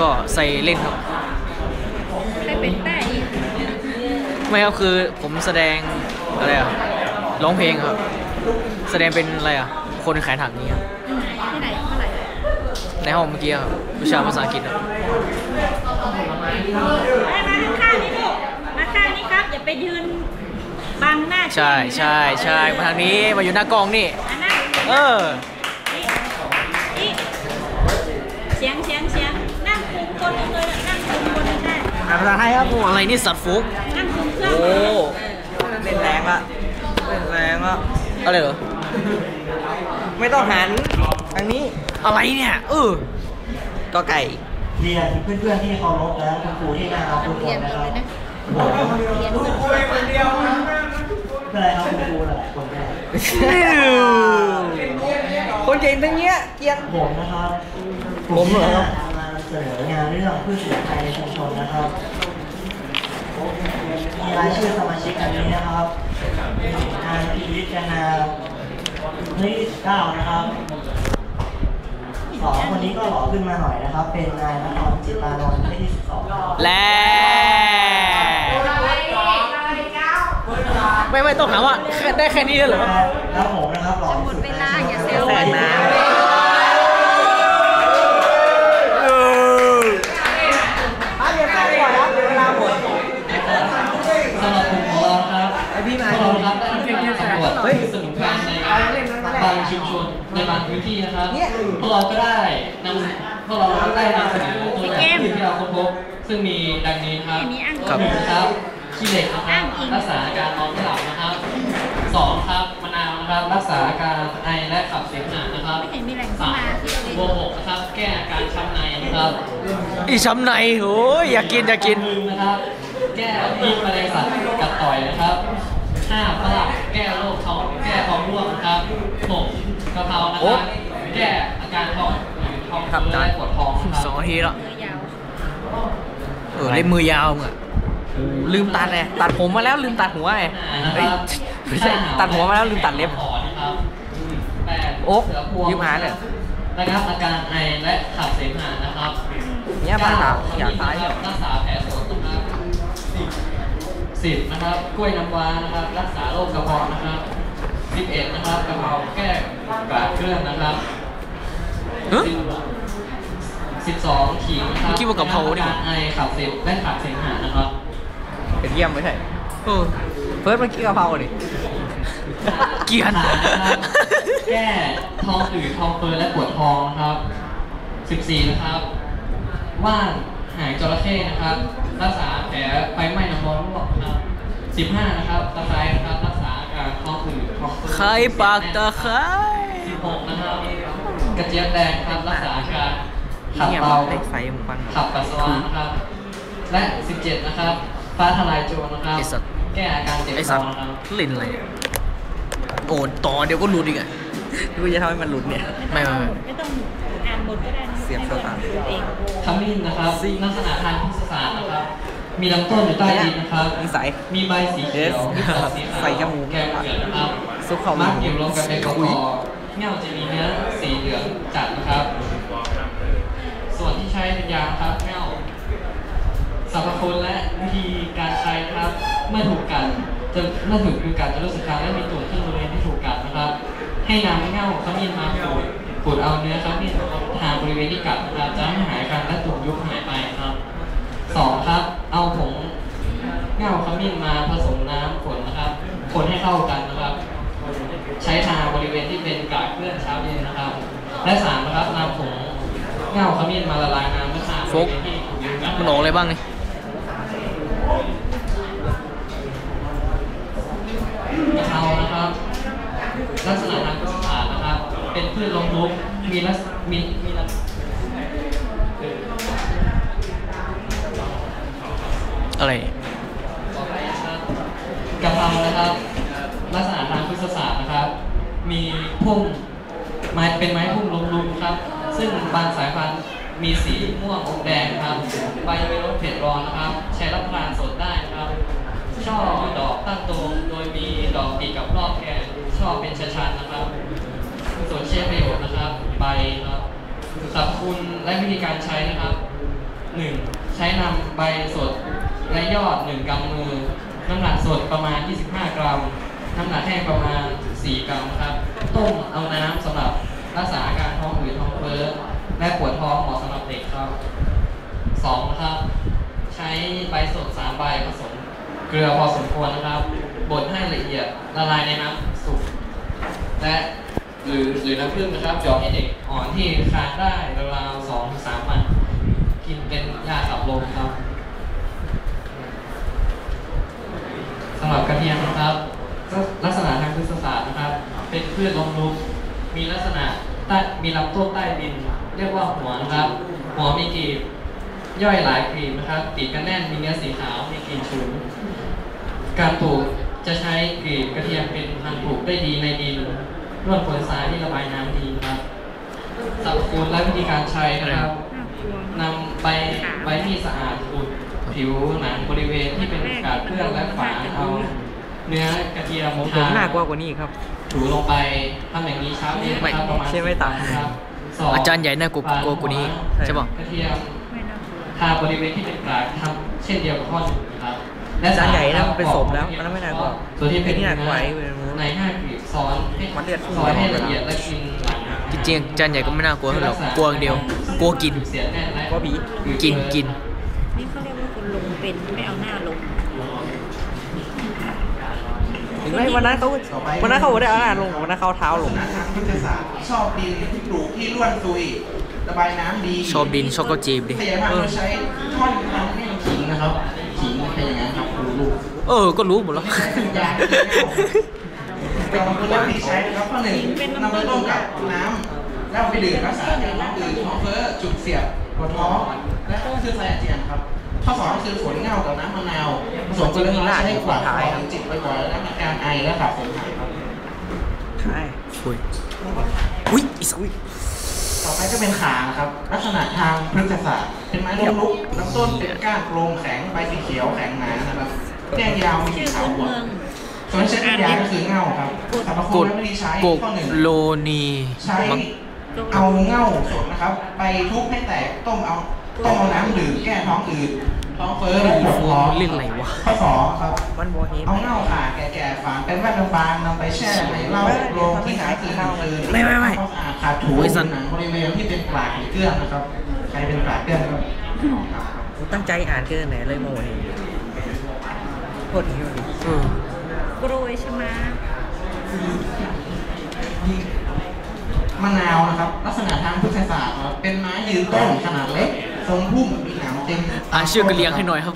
ก็ใส่เล่นครับใครเป็นใต้อีกไม่ครับคือผมแสดงอะไรอะร้องเพลงครับ แสดงเป็นอะไรอะ คนขายถังนี้ครับที่ไหนเมื่อไหร่ในห้องเมื่อกี้ครับวิชาภาษาอังกฤษครับมาข้างๆนี่ลูกมาข้างนี้ครับ อย่าไปยืนบังหน้าใช่ใช่ใช่มาทางนี้มาอยู่หน้ากล้องนี่อันนั้นเออ ภาษาไทยครับโอ้อะไรนี่สัตว์ฟุกนั่งคุมเครื่องโอ้เล่นแรงละเล่นแรงละอะไรเหรอ ไม่ต้องหันทางนี้ อะไรเนี่ย เออก็ไก่เรียนเพื่อนๆที่เคารพและคุณครูที่น่ารักทุกคเรียนนนะเอคงรับเลยนะโอ้โหเรียนคนเดียวไม่เป็นไรครับคุณครูหลายๆคนก็ได้คนเก่งตั้งเนี้ยเกรียนผมนะครับ ผมเหรอมานำ เสนองานเรื่องพืชสมุนไพรในชุมชนนะครับมีรายชื่อสมาชิกอันนี้นะครับนายพิวิจนาเฮ้ยเก้านะครับสองคนนี้ก็หล่อขึ้นมาหน่อยนะครับ เป็นนายนครจิตตานนท์ที่สิบสองครับและไม่ไม่ต้องถามว่าแค่ได้แค่นี้เลยเหรอแล้วผมนะครับหล่อหมที่ดสุดเวในลาชุมอย่าชเซนลแสนน้ บางพื้นที่นะครับเนี่ยพวกเราก็ได้นำพวกเราก็ได้นำเสนอตัวอย่างที่เราค้นพบซึ่งมีดังนี้ครับมีอ้างครับหนึ่งครับขี้เหล็กนะครับรักษาอาการนอนไม่หลับนะครับสองครับมะนาวนะครับรักษาอาการไอและขับเสมหะนะครับไม่เห็นมีแหล่งที่สามมาที่เราเรียนโบหกนะครับแก้อาการช้ำในนะครับอีช้ำในโอ้ยอยากกินอยากกินลืมนะครับ แก้พิษแมลงสัตว์กัดต่อยนะครับห้าฝรั่งแก้โรคท้อง แก้ท้องร่วงนะครับหกกะเพรานะคโอ๊รับแก้อาการท้องหรือท้องครับเฟ้อและปวดท้องนะคสรัอบงนาทีแล้วมือยาวเออเล่นมือยาวมึงอะโอ้ลืมตัดไงตัดผมมาแล้วลืมตัดหัวไงนะเฮ้คยรับไม่ใช่ตัดหัวมาแล้วลืมตัดเล็บขอนะครับแปดโอ๊คเสือพวงยืมหาหน่อยนะครับอาการไอและขับเสมหะนะครับเนี่ยปัญหาอยากตายเก้เนี่ยรักษาแผลสดนะครับสิบสิบนะครับ กล้วยน้ำว้านะครับ รักษาโรคกระเพาะนะครับ สิบเอ็ดนะครับกะเพราแก้กราดเคลื่อนนะครับเอ๊ะสิบสองขิงนะครับเมื่อกี้ว่ากะเพรานี่หว่าอไอขับเสพและขับเสมหะนะครับเป็นเยี่ยมไม่ใช่เออเฟิร์สเมื่อกี้กะเพราดิ เกลียน สามนะครับแก้ท้องอืดท้องเฟ้อและปวดท้องนะครับสิบสี่นะครับ ว่านหางจระเข้นะครับ รักษาแผลไฟไหม้น้ำร้อนลวกนะครับสิบห้านะครับตะไคร้นะครับ รักษาอาการท้องอืด ท้องเฟ้อใครปากตะไคร้สิบหกนะครับกระเจี๊ยบแดงครับรักษาอาการขับเนี่ยเบาได้ใส่หมูปันขับปัสสาวะนะครับ และสิบเจ็ดนะครับ ฟ้าทลายโจรนะครับไอสัตว์แก้อาการเจ็บไอคสัอตว์นะครับเล่นอะไรเนี่ยโอ้ต่อเดี๋ยวก็หลุดอีกอะกูจะทำให้มันหลุดเนี่ย ไม่ไม่ไม่ไม่ต้องอ่านบทก็ได้นะเสียบโซตาให้บทเองขมิ้นนะครับลักษณะทางพฤกษศาสตร์นะครับ มีลำต้นอยู่ใต้ดินนะครับนิสัยมีใบสีเขียว Yes มีดอกสีขาวใส่จมูกแกงเหลืองนะครับ ซุปข้าหมูมักอยู่รวมกันเป็นกระเพาะเง่าจะมีเนื้อสีเหลืองจัดนะครับ ส่วนที่ใช้เป็นยาครับเง่าสรรพคุณและวิธีการใช้ครับเมื่อถูกกัดจะเมื่อถูกยุงกัดจะรู้สึกคันและมีตุ่มขึ้นบริเวณที่ถูกกัดนะครับ ให้นำเง่าขมิ้นมาขูดขูดเอาเนื้อขมิ้นทาบริเวณที่กัดนะครับจะให้หายคันและตุ่มยุบหายไปครับสองครับ เอาผงเง่าขมิ้นมาผสมน้ำฝนนะครับ คนให้เข้ากัน และสามนะครับนำผงเง่าขมิ้นมาละลายน้ำเพื่อทาบริเวณที่ถูกยุงกัดมันออกอะไรบ้างนี่กะเพรานะครับ ลักษณะทางพฤกษศาสตร์นะครับ เป็นพืชล้มลุกมีลักษมีมีลักษณะอะไรต่อไปนะครับกะเพรานะครับ ลักษณะทางพฤกษศาสตร์นะครับ มีพุ่ม ไม้เป็นไม้พุ่มล้มลุกครับ ซึ่งบางสายพันธุ์มีสีม่วงอมแดงครับใบไม่รสเผ็ดร้อนนะครับ ใช้รับประทานสดได้นะครับ ช่อดอกตั้งตรงโดยมีดอกปีกกับรอบแกนช่อเป็นชันๆนะครับ ส่วนเช่นประโยชน์นะครับ ใบครับสรรพคุณและวิธีการใช้นะครับหนึ่งใช้นำใบสดและยอดหนึ่งกำมือ น้ำหนักสดประมาณ 25 กรัม น้ำหนักแห้งประมาณ 4 กรัมครับ ต้มเอาน้ำสำหรับ รักษาอาการท้องอืดท้องเฟ้อและปวดท้องเหมาะสำหรับเด็กครับสองนะครับ ใช้ใบสดสามใบผสมเกลือพอสมควรนะครับบดให้ละเอียดละลายในน้ำสุกและหรือหรือน้ำผึ้งนะครับหยอกให้เด็กอ่อนที่คลานได้ราวๆสองถึงสามวันกินเป็นยาขับลมครับสำหรับกระเทียมนะครับ ลักษณะทางพฤกษศาสตร์นะครับ เป็นพืชล้มลุกมีลักษณะ ใต้มีลำต้นใต้ดิน เรียกว่าหัวนะครับ หัวมีกลีบย่อยหลายกลีบนะครับติดกันแน่นมีเนื้อสีขาวมีกลิ่นฉุน การปลูกจะใช้กลีบกระเทียมเป็นพันธุ์ปลูกได้ดีในดินร่วนผลทรายที่ระบายน้ำดีนะครับสรรพคุณและวิธีการใช้นะครับน่ากลัวนำใบใบที่สะอาดอุดผิวหนังบริเวณที่เป็นกาดเพื่อนและฝาเอา เนื้อกระเทียมมผทมหน้ากลัวกว่านี้ครับ ถูลงไปทำอย่างนี้เช้าเย็นนะครับประมาณใช่ไหม10ตามครับสงอาจารย์ใหญ่น่ากลัวกลัวกว่านี้ใช่ปะกระเทียมไม่น่ากลัวทาบริเวณที่เป็นกลางทำเช่นเดียวกับข้อหนึ่งนะครับอาจารย์ใหญ่นะสามมันเป็นครับศพแล้วอันนั้นไม่น่ากลัวส่วนที่เป็นไอ้นี่น่ากลัวเนื้อไอ้เวรมูในห้ากลีบซ้อนให้มันเลือดพุ่งซอยให้ไปหมดละเอียดและกินหลังจริงๆอาจารย์ใหญ่ก็ไม่น่ากลัวเท่าไหร่หรอกกลัวอย่างเดียว กลัวกินเสียแน่นและกลัวผีกินกินนี่เขาเรียกว่าคนลงเป็นไม่เอาหน้าลง ถึงไหมวันนั้นเขาวันนั้นเขาบอกได้เอาหน้าลงวันนั้นเขาเอาเท้าลงทางพุทธศาสตร์ชอบดินที่ปลูกที่ร่วนซุยระบายน้ำดีชอบดินชอบก็จีบดิขยายพันธุ์โดยใช้ท่อนทำให้มันขิงนะครับขิงเป็นอย่างนั้นครับครูลูกเออ ก็รู้หมดแล้วยาเป็นคนเล่ที่ใช้นะครับข้อหนึ่งนำไปต้มกับน้ำแล้วเอาไปดื่มรักษาอาการท้องอืดท้องเฟ้อจุกเสียบปวดท้องและก็คือไซอาเจียนครับ ข้อสองก็คือฝนเงากับน้ำมะนาวผสมกันเล็กน้อยใช้ให้กวาดคอหรือจิตบ่อยๆแล้วมีการไอและขับเสมหะครับใช่อุ้ยอุ้ยอีสักต่อไปก็เป็นขานะครับ ลักษณะทางพฤกษศาสตร์เป็นไม้ล้มลุกลำต้นเป็นก้านโปร่งแข็งใบสีเขียวแข็งหนานะครับแก้งยาวมีสีชื่อขาวพื้นหัวเมืองส่วนที่ใช้เป็นยาก็คือเง่าครับสรรพกคุณดและวิธีใช้กกข้อหนึ่งโลนีใช้มังเอาเง่าสดนะครับ ไปทุบให้แตกต้มเอาต้มเอาน้ำดื่มแก้ท้องอืด ท้องเฟ้อหรือปวดท้องเรื่องอะไรวะข้อสองครับมันโบเฮมเอาเง่าขาแก่ๆฝานเป็นแว่นบางๆนำไปแช่ในเหล้าโรงที่หาคืนหนึ่งคืนไม่ไม่ไม่เอาสะอาดขาดถูโอ้ยสันหนังบริเวณที่เป็นกลากหรือเกลือนนะครับ ใครเป็นกลากเกลือนครับครับกูตั้งใจอ่านเกินไหนเลยโมเฮมโคตรเฮี้ยเลยเออโกรยชะมามะนาวนะครับ ลักษณะทางพฤกษศาสตร์ครับเป็นไม้ยืนต้นขนาดเล็ก ทรงพุ่มมี หนามเต็มอ่านชื่อกระเลียงให้หน่อยครับ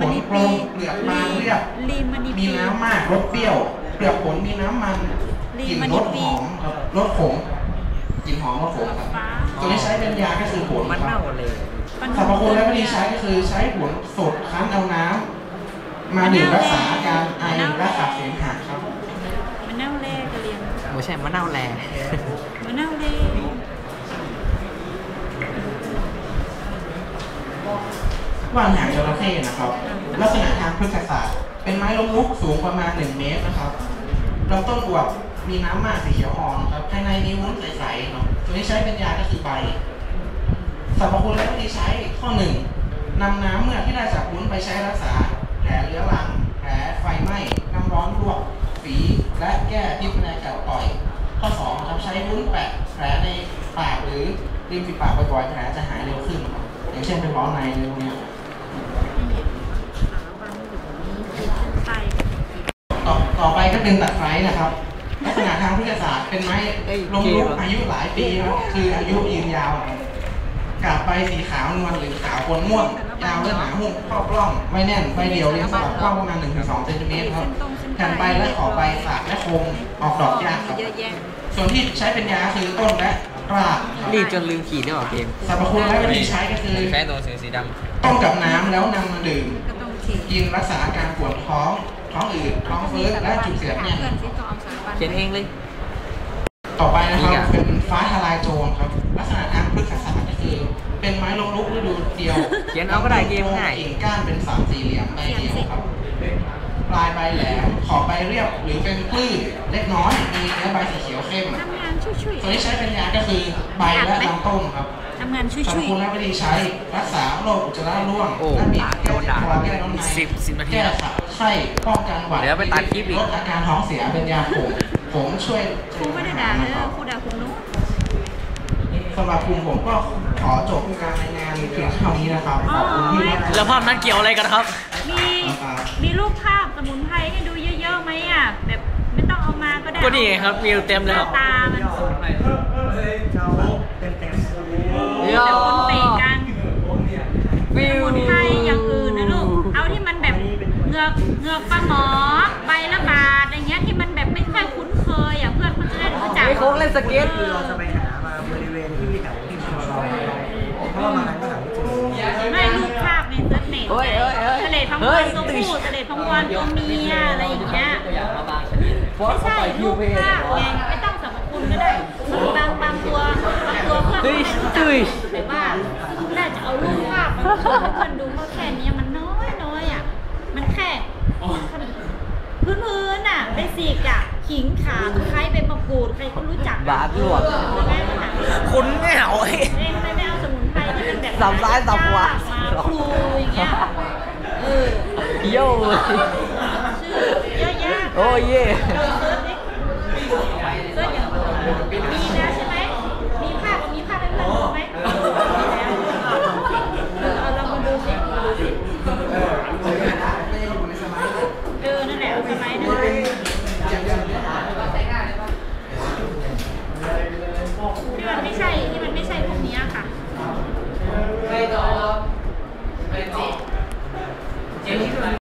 ผลโปร่งเปลือกบางเรียบลีมันดีมีน้ำมากรสเปรี้ยว เปลือกผลมีน้ำมันกลิ่นรสหอมครับรสขมกลิ่นหอมรสขมครับฟ้าตัวที่ใช้เป็นยาก็คือผลมันครับเน่าเลยสรรพคุณและวิธีใช้ก็คือใช้ผลสดคั้นเอาน้ำมาดื่มรักษาอาการไอและขับเสมหะครับมะนาวแร่กะเลียงไม่ใช่มะนาวแล มะนาวแร่ ว่านหางจระเข้นะครับ ลักษณะทางพฤกษศาสตร์เป็นไม้ล้มลุกสูงประมาณ 1 เมตรนะครับลำต้นอวบมีน้ำมากสีเขียวอ่อนครับภายในมีวุ้นใสๆครับตัวที่ใช้เป็นยาก็คือใบสรรพคุณและวิธีใช้ข้อหนึ่งนำน้ำเมื่อที่ได้จากวุ้นไปใช้รักษาแผลเรื้อรังแผลไฟไหม้น้ำร้อนลวกฝีและแก้พิษในเก่าต่อย ข้อสองครับใช้วุ้นแปะแผลในปากหรือริมฝีปากบ่อยๆแผลจะหายเร็วขึ้น อย่างเช่นเป็นร้อนในอะไรพวกเนี้ เป็นตะไคร้นะครับ ลักษณะทางวิทยาศาสตร์เป็นไม้ลงลุกอายุหลายปีครับคืออายุยืนยาวครับกาบใบสีขาวนวลหรือขาวปนม่วงยาวและหนาหุ้มครอบร่องไม่แน่นใบเดียวเรียงสลับกว้างประมาณ1-2เซนติเมตรครับแผ่นใบและขอบใบสากและคมออกดอกยากครับเยอะแยะส่วนที่ใช้เป็นยาคือต้นและรากรีบจนลืมขีดได้หรอเกมสรรพคุณและวิธีใช้ก็คือแค่ตัวสีสีดต้มกับน้ำแล้วนำมาดื่มก็ต้องฉีดกินรักษาอาการปวดท้อง ท้องอืดท้องเฟ้อและจุกเสียดแน่นเพื่อนที่ต้องเอาสารบัญำเขียนเองเลย ต่อไปนะครับอีกอะเป็นฟ้าทลายโจรครับ ลักษณะทางพฤกษศาสตร์ก็คือ เป็นไม้ลงลุกฤดูเดียว เขียนเอาก็ได้เกมง่ายกิ่งก้านเป็นสามสี่เหลี่ยมใบเดียวครับปลายใบแหลมขอบใบเรียบหรือเป็นคลื่นเล็กน้อยมีเนื้อใบสีเขียวเข้มทำงานช่วยตัวที่ใช้เป็นยาก็คือใบและลำต้นครับๆทำงานช่สรรพวยคุณและวิธีใช้รักษาโรคอุจจาระร่วงโอ้และบีบโดนด่าคอแก้น้ำในสิบสิบนาทีแก้ ไข้ป้องกันหวัดเดี๋ยวไปตัดคลิปอีกลดอาการท้องเสียเป็นยาผมผมช่วยๆครูไม่ได้ด่าเลยครูด่าคุณนุ๊กสำหรับกลุ่มผมก็ขอจบการรายงานเพียงเท่านี้นะครับขอบคุณที่ได้แล้วภาพนั้นเกี่ยวอะไรกันครับ มีมีรูปภาพสมุนไพรให้ดูเยอะๆไหมอะแบบไม่ต้องเอามาก็ได้ก็นี่ไงครับมีเต็มเลยหคน้ารับตามันเจ้าแบบเต็มเต็มมีแต่คนเตะกันสมุนไพร อกเหงือกปลาหมอใบละบาทอะไรเงี้ยที่มันแบบไม่ค่อยคุ้นเคยอะเพื่อนเขาจะได้รู้จักไอ้โค้งเล่นสเก็ตคือเราจะไปหามาบริเวณที่แถวที่ชเราเพราะว่ามาก็หาไม่เจอไม่รูปภาพในเซิร์ชเน็ตเฮ้ยเฮ้ยเฮ้ยเสลดพังวเฮ้รยตัวตึ๊ผู้ดเสลดพังวรตัวเมียอะไรอย่างเงี้ยไม่ใช่รูปภาพไงไม่ต้องสรรพคุณก็ได้บางบางตัวบางตัวเพื่อนเฮ้ไม่ยรู้จักเฮ้ยแต่ว่าน่าจะเอารูปภาพมาเพื่อนเพื่อนดูเพราะแค่เนี้ยมันน้อยน้อยอะ มันแค่พื้นพื้นๆอะเบ สิกอะขิงขาตะไคร้เป็นมะกรูดใครก็รู้จักบาทลวกแม่ก็ถามคุณไม่เอาไอ้เอ้ยทำไมไม่เอาสมุนไพรที่เป็นแบบสับซ้ายสับขวา มาครูอย่างเงี้ยเออ โย่ ชื่อเยอะแยะโอ้เย่เราเซิร์ช